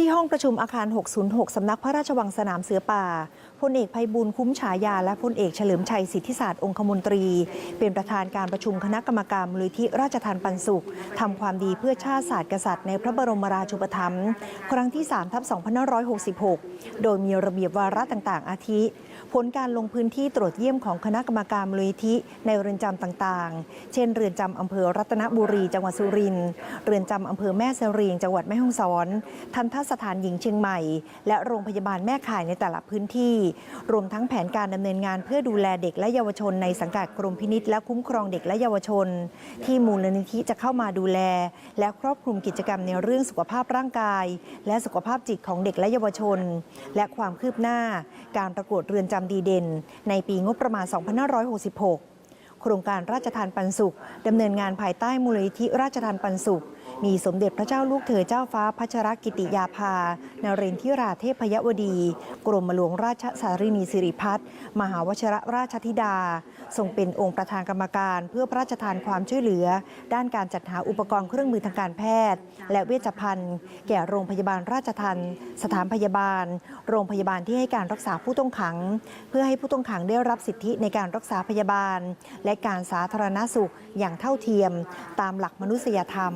ที่ห้องประชุมอาคาร 606 สำนักพระราชวังสนามเสือป่า พลเอกภัยบูลคุ้มฉายา และพลเอกเฉลิมชัยสิทธิศาสตร์องคมนตรี เป็นประธานการประชุมคณะกรรมการมูลนิธิราชทานปันสุขทำความดีเพื่อชาติศาสตร์กษัตริย์ในพระบรมราชูปถัมภ์ครั้งที่ 3 ทับ 2566 โดยมีระเบียบวาระต่าง ๆ อาทิ ผลการลงพื้นที่ตรวจเยี่ยมของคณะกรรมการมูลนิธิในเรือนจำต่าง ๆ เช่น เรือนจำอำเภอรัตนบุรี จังหวัดสุรินทร์ เรือนจำอำเภอแม่เสรียงจังหวัดแม่ฮ่องสอน ทันทสถานหญิงเชียงใหม่ และโรงพยาบาลแม่ข่ายในแต่ละพื้นที่ รวมทั้งแผนการดำเนินงานเพื่อดูแลเด็กและเยาวชนในสังกัดกรมพินิษและคุ้มครองเด็กและเยาวชน ที่มูลนิธิจะเข้ามาดูแล และครอบคลุมกิจกรรมในเรื่องสุขภาพร่างกาย และสุขภาพจิตของเด็กและเยาวชน และความคืบหน้า การประกวดเรือนจำดีเด่น ในปีงบประมาณ 2566 ครงการราชทานปันสุขดำเนินงานภายใต้มูลนิธิราชทานปันสุข มีสมเด็จพระเจ้าลูกเธอเจ้าฟ้าพัชรกิติยาภานเรนทิราเทพยวดี กรมหลวงราชสารินีสิริพัฒน์มหาวชรราชธิดา ทรงเป็นองค์ประธานกรรมการเพื่อพระราชทานความช่วยเหลือ ด้านการจัดหาอุปกรณ์เครื่องมือทางการแพทย์ และเวชภัณฑ์ แก่โรงพยาบาลราชทันสถานพยาบาล โรงพยาบาลที่ให้การรักษาผู้ต้องขัง เพื่อให้ผู้ต้องขังได้รับสิทธิในการรักษาพยาบาล และการสาธารณสุขอย่างเท่าเทียมตามหลักมนุษยธรรม